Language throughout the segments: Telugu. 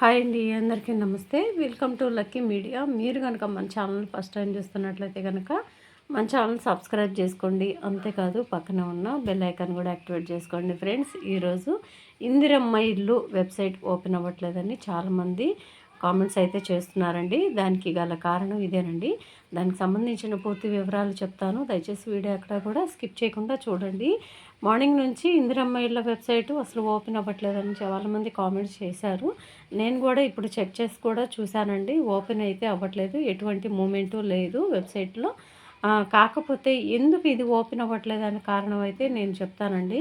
హాయ్ అండి అందరికీ నమస్తే. వెల్కమ్ టు లక్కీ మీడియా మీరు కనుక మన ఛానల్ ఫస్ట్ టైం చూస్తున్నట్లయితే కనుక మన ఛానల్ సబ్స్క్రైబ్ చేసుకోండి. అంతేకాదు పక్కన ఉన్న బెల్ ఐకాన్ కూడా యాక్టివేట్ చేసుకోండి ఫ్రెండ్స్. ఈరోజు ఇందిరమ్మ ఇల్లు వెబ్సైట్ ఓపెన్ అవ్వట్లేదని చాలామంది కామెంట్స్ అయితే చేస్తున్నారండి. దానికి గల కారణం ఇదేనండి. దానికి సంబంధించిన పూర్తి వివరాలు చెప్తాను. దయచేసి వీడియో అక్కడ కూడా స్కిప్ చేయకుండా చూడండి. మార్నింగ్ నుంచి ఇందిరమ్మ ఇళ్ళ వెబ్సైట్ అసలు ఓపెన్ అవ్వట్లేదని చాలామంది కామెంట్స్ చేశారు. నేను కూడా ఇప్పుడు చెక్ చేసి కూడా చూశానండి. ఓపెన్ అయితే అవ్వట్లేదు. ఎటువంటి మూమెంటు లేదు వెబ్సైట్లో. కాకపోతే ఎందుకు ఇది ఓపెన్ అవ్వట్లేదు అనే కారణం అయితే నేను చెప్తానండి.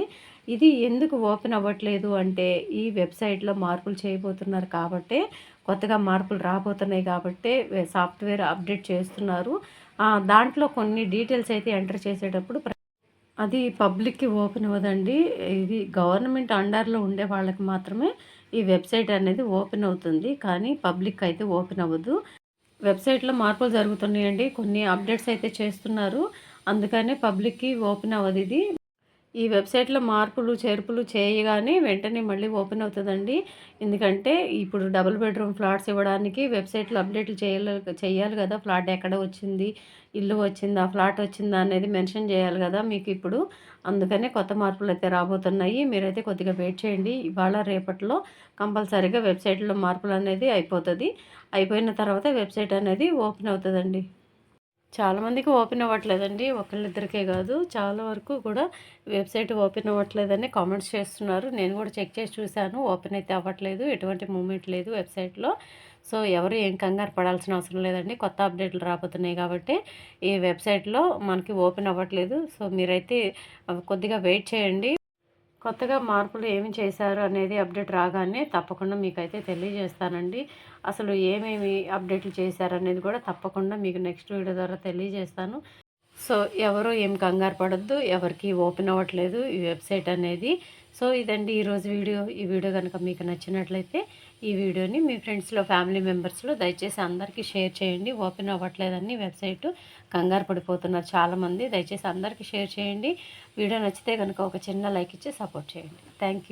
ఇది ఎందుకు ఓపెన్ అవ్వట్లేదు అంటే ఈ వెబ్సైట్లో మార్పులు చేయబోతున్నారు కాబట్టి కొత్తగా మార్పులు రాబోతున్నాయి కాబట్టి సాఫ్ట్వేర్ అప్డేట్ చేస్తున్నారు. దాంట్లో కొన్ని డీటెయిల్స్ అయితే ఎంటర్ చేసేటప్పుడు అది పబ్లిక్కి ఓపెన్ అవ్వదండి. ఇది గవర్నమెంట్ అండర్లో ఉండే వాళ్ళకి మాత్రమే ఈ వెబ్సైట్ అనేది ఓపెన్ అవుతుంది. కానీ పబ్లిక్ అయితే ఓపెన్ అవ్వదు. వెబ్సైట్లో మార్పులు జరుగుతున్నాయండి. కొన్ని అప్డేట్స్ అయితే చేస్తున్నారు. అందుకనే పబ్లిక్కి ఓపెన్ అవ్వదు ఇది. ఈ వెబ్సైట్లో మార్పులు చేర్పులు చేయగానే వెంటనే మళ్ళీ ఓపెన్ అవుతుందండి. ఎందుకంటే ఇప్పుడు డబుల్ బెడ్రూమ్ ఫ్లాట్స్ ఇవ్వడానికి వెబ్సైట్లో అప్డేట్లు చేయాలి చేయాలి కదా. ఫ్లాట్ ఎక్కడ వచ్చింది ఇల్లు వచ్చిందా ఫ్లాట్ వచ్చిందా అనేది మెన్షన్ చేయాలి కదా మీకు ఇప్పుడు. అందుకనే కొత్త మార్పులు అయితే రాబోతున్నాయి. మీరైతే కొద్దిగా వెయిట్ చేయండి. ఇవాళ రేపట్లో కంపల్సరీగా వెబ్సైట్లో మార్పులు అనేది అయిపోతుంది. అయిపోయిన తర్వాత వెబ్సైట్ అనేది ఓపెన్ అవుతుందండి. చాలామందికి ఓపెన్ అవ్వట్లేదండి ఒకళ్ళిద్దరికే కాదు. చాలా వరకు కూడా వెబ్సైట్ ఓపెన్ అవ్వట్లేదని కామెంట్స్ చేస్తున్నారు. నేను కూడా చెక్ చేసి చూశాను ఓపెన్ అయితే అవ్వట్లేదు ఎటువంటి మూమెంట్ లేదు వెబ్సైట్లో. సో ఎవరు ఏం కంగారు పడాల్సిన అవసరం లేదండి. కొత్త అప్డేట్లు రాబోతున్నాయి కాబట్టి ఈ వెబ్సైట్లో మనకి ఓపెన్ అవ్వట్లేదు. సో మీరైతే కొద్దిగా వెయిట్ చేయండి. కొత్తగా మార్పులు ఏమి చేశారు అనేది అప్డేట్ రాగానే తప్పకుండా మీకైతే తెలియజేస్తానండి. అసలు ఏమేమి అప్డేట్లు చేశారు అనేది కూడా తప్పకుండా మీకు నెక్స్ట్ వీడియో ద్వారా తెలియజేస్తాను. సో ఎవరు ఏం కంగారు పడద్దు ఎవరికి ఓపెన్ అవ్వట్లేదు ఈ వెబ్సైట్ అనేది. సో ఇదండి ఈరోజు వీడియో. ఈ వీడియో కనుక మీకు నచ్చినట్లయితే ఈ వీడియోని మీ ఫ్రెండ్స్లో ఫ్యామిలీ మెంబర్స్లో దయచేసి అందరికీ షేర్ చేయండి. ఓపెన్ అవ్వట్లేదని వెబ్సైట్ కంగారు పడిపోతున్నారు చాలామంది. దయచేసి అందరికీ షేర్ చేయండి. వీడియో నచ్చితే కనుక ఒక చిన్న లైక్ ఇచ్చి సపోర్ట్ చేయండి. థ్యాంక్